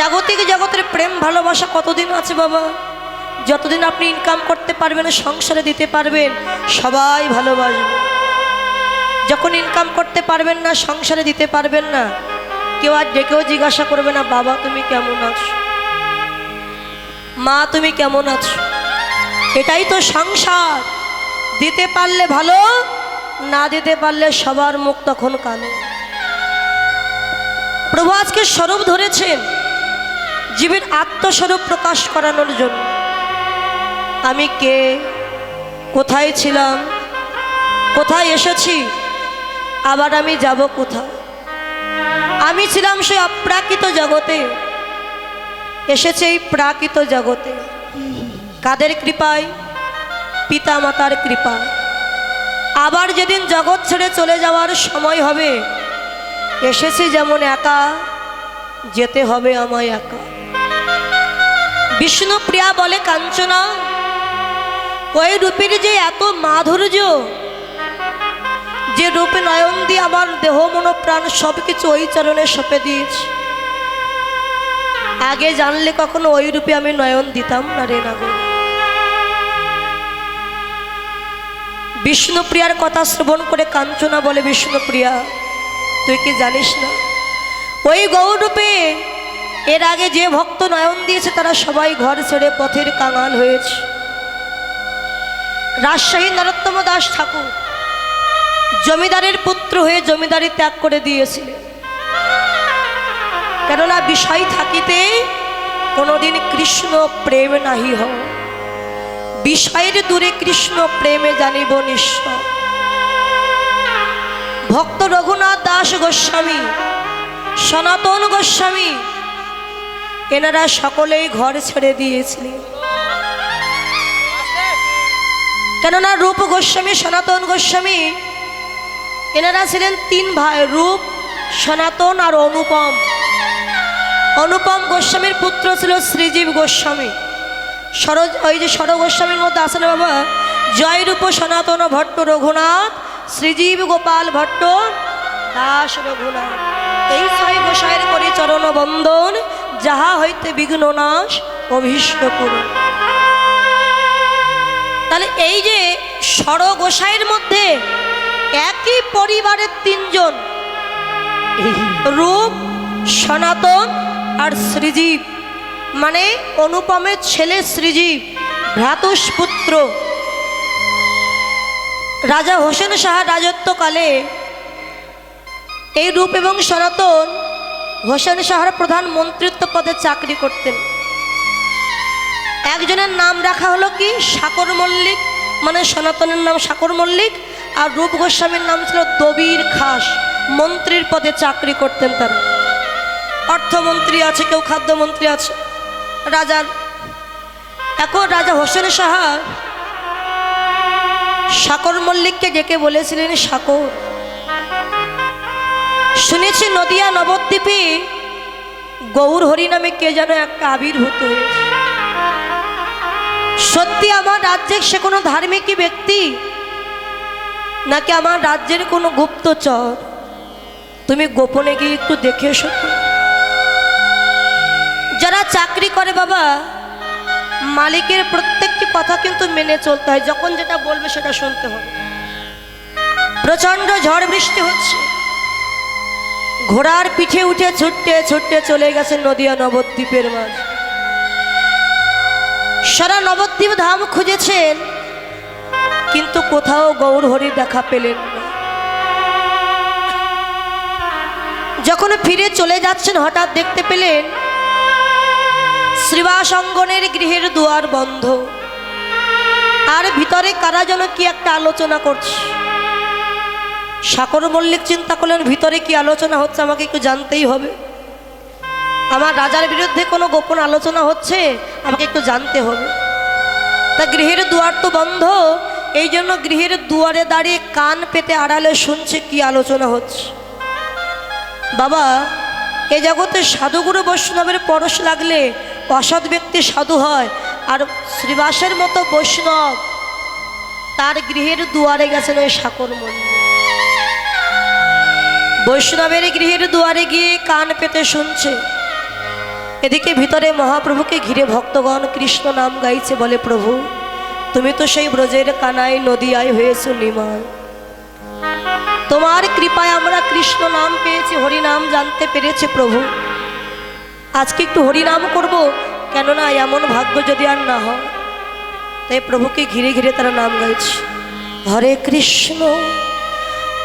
জাগতিক জগতের প্রেম, ভালোবাসা কতদিন আছে বাবা? যতদিন আপনি ইনকাম করতে পারবেন, সংসারে দিতে পারবেন, সবাই ভালোবাসবে। যখন ইনকাম করতে পারবেন না, সংসারে দিতে পারবেন না, কেউ আর ডেকেও জিজ্ঞাসা করবে না, বাবা, তুমি কেমন আছো? মা, তুমি কেমন আছো? এটাই তো সংসার। দিতে পারলে ভালো, না দিতে পারলে সবার মুখ তখন কালো। প্রভু আজকে স্বরূপ ধরেছেন। জীবের আত্মস্বরূপ প্রকাশ করানোর জন্য। আমি কে? কোথায় ছিলাম? কোথায় এসেছি? আবার আমি যাব কোথায়? আমি ছিলাম সেই অপ্রাকৃত জগতে। এসেছে এই প্রাকৃত জগতে। কাদের কৃপায়? পিতা মাতার কৃপা আবার যেদিন জগৎ ছেড়ে চলে যাওয়ার সময় হবে, এসেছি যেমন একা, যেতে হবে আমায় একা। বিষ্ণুপ্রিয়া বলে, কাঞ্চনা, ওই রূপের যে এত মাধুর্য, যে রূপে নয়ন দিয়ে আমার দেহ মনোপ্রাণ সব কিছু ওই চরণে সঁপে দিয়েছি। আগে জানলে কখনো ওই রূপে আমি নয়ন দিতাম না রে না বিষ্ণুপ্রিয়ার কথা শ্রবণ করে কাঞ্চনা বলে বিষ্ণুপ্রিয়া তুই কি জানিস না? ওই গৌরূপে এর আগে যে ভক্ত নয়ন দিয়েছে, তারা সবাই ঘর ছেড়ে পথের কাঙাল হয়েছে। রাজশাহী নরোত্তম দাস ঠাকুর জমিদারের পুত্র হয়ে জমিদারি ত্যাগ করে দিয়েছিলেন। কেননা বিষয় থাকিতে কোনোদিন কৃষ্ণ প্রেম নাহি হ বিষয়ের দূরে কৃষ্ণ প্রেমে জানিব নিঃস্ব ভক্ত রঘুনাথ দাস গোস্বামী, সনাতন গোস্বামী এনারা সকলেই ঘর ছেড়ে দিয়েছিলেন। কেননা রূপ গোস্বামী, সনাতন গোস্বামী, এনারা ছিলেন তিন ভাই, রূপ, সনাতন আর অনুপম। অনুপম গোস্বামীর পুত্র ছিল শ্রীজীব গোস্বামী। সরজ ওই যে সর গোস্বামীর মধ্যে আসলে বাবা, জয়রূপ সনাতন ভট্ট রঘুনাথ, শ্রীজীব গোপাল ভট্ট, দাস রঘুনাথ। এই ছয় গোসাইয়ের করি চরণ বন্দন যাহা হইতে বিঘ্ন নাশ, অভীষ্ট করুন। তাহলে এই যে সর গোসাইয়ের মধ্যে একই পরিবারের তিনজন, রূপ, সনাতন আর শ্রীজীব মানে অনুপমের ছেলে শ্রীজীব, ভ্রাতুষ পুত্র। রাজা হোসেন সাহা রাজত্বকালে এই রূপ এবং সনাতন হোসেন সাহার প্রধান মন্ত্রিত্ব পদে চাকরি করতেন। একজনের নাম রাখা হলো কি? সাকর মল্লিক মানে সনাতনের নাম সাকর মল্লিক, আর রূপ গোস্বামীর নাম ছিল দবির খাস। মন্ত্রীর পদে চাকরি করতেন তারা। অর্থমন্ত্রী আছে, কেউ খাদ্যমন্ত্রী আছে। রাজার। এখন রাজা হোসেন সাহা সাকর মল্লিককে ডেকে বলেছিলেন, সাকর শুনেছি নদিয়া নবদ্বীপে গৌর হরি নামে কে যেন একটা আবির্ভূত হয়েছে। সত্যি আমার রাজ্যের সে কোনো ধার্মিক ব্যক্তি নাকি আমার রাজ্যের কোনো গুপ্তচর? তুমি গোপনে গিয়ে একটু দেখে এসো যারা চাকরি করে বাবা, মালিকের প্রত্যেকটি কথা কিন্তু মেনে চলতে হয়। যখন যেটা বলবে সেটা শুনতে হবে। প্রচণ্ড ঝড় বৃষ্টি হচ্ছে। ঘোড়ার পিঠে উঠে ছুটতে ছুটতে চলে গেছে নদিয়া নবদ্বীপের মাঝ। সারা নবদ্বীপ ধাম খুঁজেছেন, কিন্তু কোথাও গৌর হরি দেখা পেলেন যখন ফিরে চলে যাচ্ছেন, হঠাৎ দেখতে পেলেন শ্রীবাস অঙ্গনের গৃহের দুয়ার বন্ধ। আর ভিতরে কারা যেন কি একটা আলোচনা করছে। সাকর মল্লিক চিন্তা করলেন ভিতরে কি আলোচনা হচ্ছে আমাকে একটু জানতেই হবে। আমার রাজার বিরুদ্ধে কোনো গোপন আলোচনা হচ্ছে, আমাকে একটু জানতে হবে। তা গৃহের দুয়ার তো বন্ধ, এই জন্য গৃহের দুয়ারে দাঁড়িয়ে কান পেতে আড়ালে শুনছে কি আলোচনা হচ্ছে। বাবা, এ জগতে সাধুগুরু বৈষ্ণবের পরশ লাগলে অসৎ ব্যক্তি সাধু হয়, আর শ্রীবাসের মতো বৈষ্ণব তার গৃহের দুয়ারে গেছেন ওই সাকর মন্দির বৈষ্ণবের গৃহের দুয়ারে গিয়ে কান পেতে শুনছে। এদিকে ভিতরে মহাপ্রভুকে ঘিরে ভক্তগণ কৃষ্ণ নাম গাইছে বলে, প্রভু, তুমি তো সেই ব্রজের কানায় নদিয়ায় হয়েছ নিমায়। তোমার কৃপায় আমরা কৃষ্ণ নাম পেয়েছি হরি নাম জানতে পেরেছি প্রভু। আজকে একটু হরি নাম করব, কেননা এমন ভাগ্য যদি আর না হয়। তাই প্রভুকে ঘিরে ঘিরে তারা নাম গাইছে, হরে কৃষ্ণ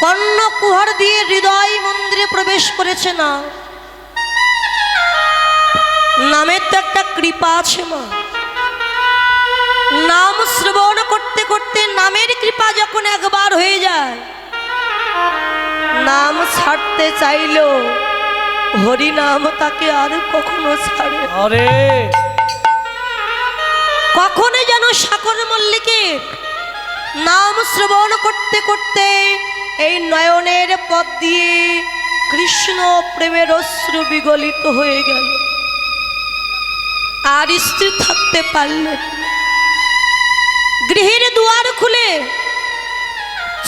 কর্ণ কুহর দিয়ে হৃদয় মন্দিরে প্রবেশ করেছে না। নামের তো একটা কৃপা আছে মা। নাম শ্রবণ করতে করতে নামের কৃপা যখন একবার হয়ে যায় নাম ছাড়তে চাইলেও হরিনাম তাকে আর কখনো ছাড়ে। আরে। কখনো যেন সাকর মল্লিকের নাম শ্রবণ করতে করতে এই নয়নের পথ দিয়ে কৃষ্ণ প্রেমের অশ্রু বিগলিত হয়ে গেল। আর স্থির থাকতে পারলেন গৃহের দুয়ার খুলে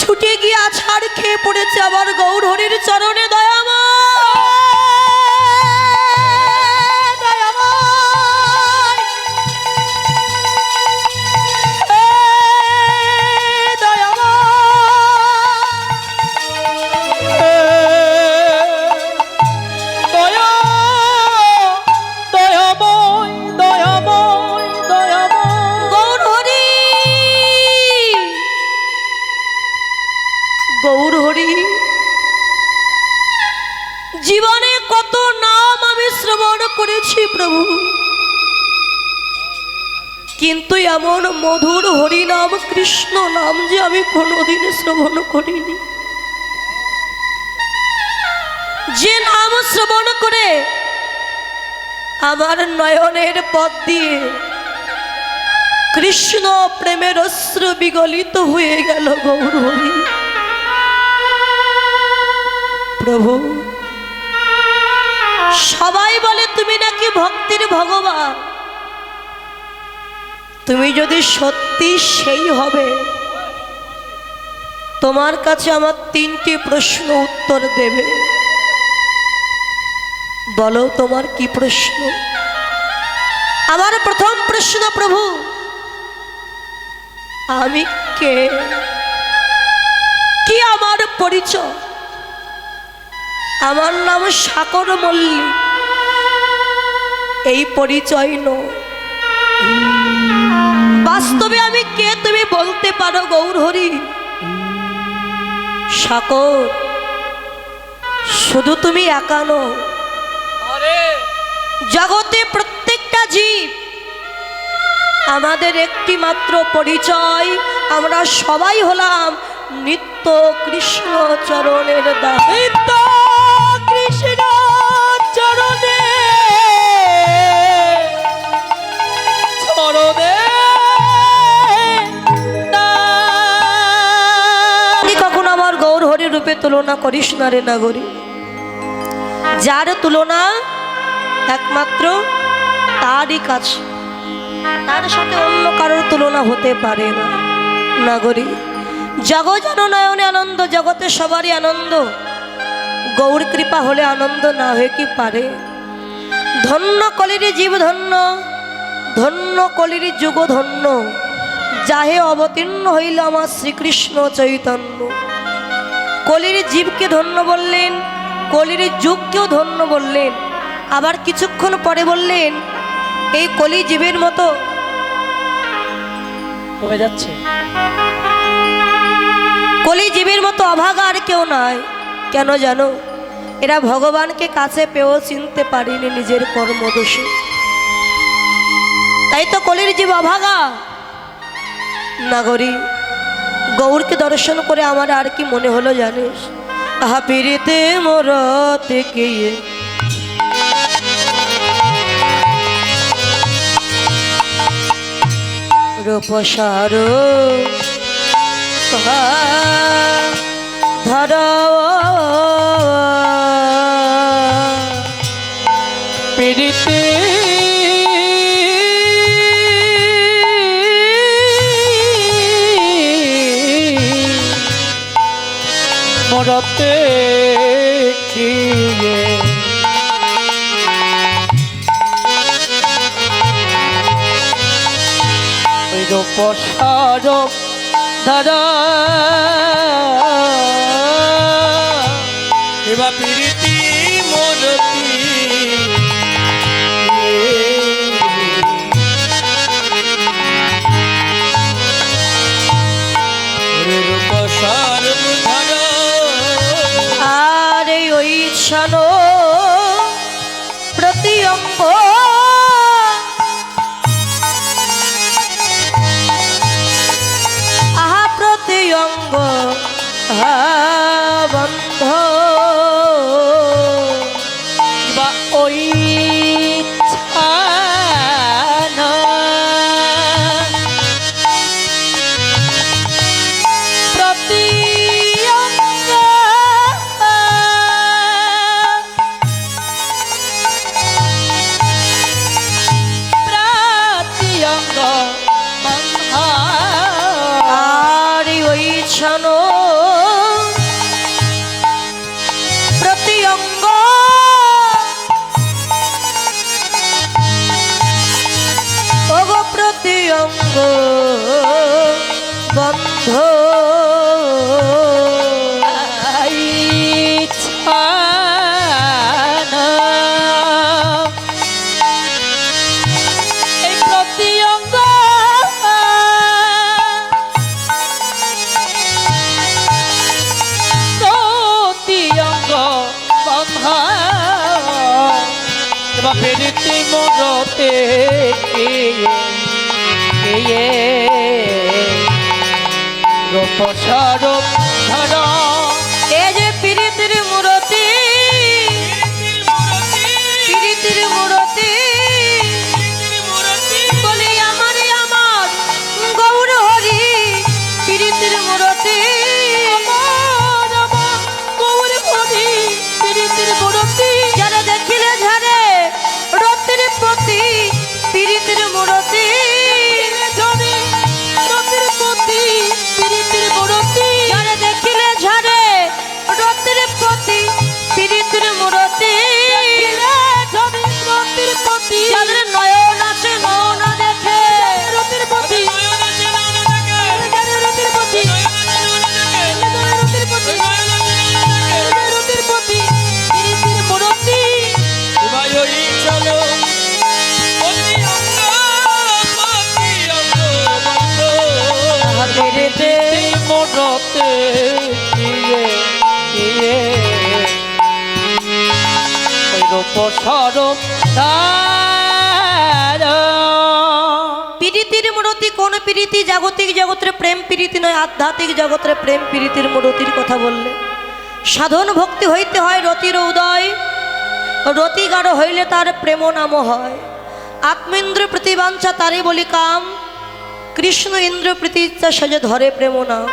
ছুটে গিয়ে আছাড় খেয়ে পড়েছে আবার গৌরহরির চরণে দয়ামা কৃষ্ণ নাম যে আমি কোনোদিন শ্রবণ করিনি। যে নাম শ্রবণ করে আমার নয়নের পথ দিয়ে কৃষ্ণ প্রেমের অস্ত্র বিগলিত হয়ে গেল গৌরহরি। প্রভু, সবাই বলে, তুমি নাকি ভক্তির ভগবান? তুমি যদি সত্যি সেই হবে, তোমার কাছে আমার তিনটি প্রশ্ন উত্তর দেবে। বলো, তোমার কি প্রশ্ন? আমার প্রথম প্রশ্ন, প্রভু, আমি কে? কি আমার পরিচয়? আমার নাম সাকর মল্লিক। এই পরিচয় নয়। বাস্তবে আমি কে তুমি বলতে পারো গৌরহরি? সাকর শুধু তুমি একা নও। আরে! জগতে প্রত্যেকটা জীব আমাদের একটি মাত্র পরিচয়। আমরা সবাই হলাম নিত্য কৃষ্ণ চরণের দাস রূপে তুলনা করিস না রে নাগরী। যার তুলনা একমাত্র তারই কাছে তার সাথে অন্য কারোর তুলনা হতে পারে না। নাগরী জগজন নয়নে আনন্দ, জগতে সবারই আনন্দ। গৌর কৃপা হলে আনন্দ না হয়ে কি পারে? ধন্য কলির জীব ধন্য ধন্য কলির যুগ ধন্য। যাহে অবতীর্ণ হইল আমার শ্রীকৃষ্ণ চৈতন্য। কলির জীবকে ধন্য বললেন কলির যুগকেও ধন্য বললেন। আবার কিছুক্ষণ পরে বললেন এই কলি জীবের মতো। কমে যাচ্ছে। কলি জীবের মতো অভাগা আর কেউ নয় কেন জানো এরা ভগবানকে কাছে পেয়েও চিনতে পারেনি নিজের কর্মদোষে তাই তো কলির জীব অভাগা। নাগরী গৌরকে দর্শন করে আমার আর কি মনে হলো জানিস? আহা, পিড়িতে মরতে গিয়ে। রূপসার ধর মরতে গিয়ে এবার প্রীতি মরতি রূপসার ওই রূপসারক ধরা রূপ প্রীতির মূরতি কোন প্রীতি? জাগতিক জগতের প্রেম প্রীতি নয়, আধ্যাত্মিক জগতের প্রেম প্রীতির মূরতির কথা বললে। সাধন ভক্তি হইতে হয় রতির উদয়। রতি গাঢ় হইলে তার প্রেম নাম হয়। আত্মেন্দ্র প্রতিবাঞ্ছা তারে বলি কাম। কৃষ্ণ ইন্দ্র প্রীতি ইচ্ছা সেজে ধরে প্রেম নাম।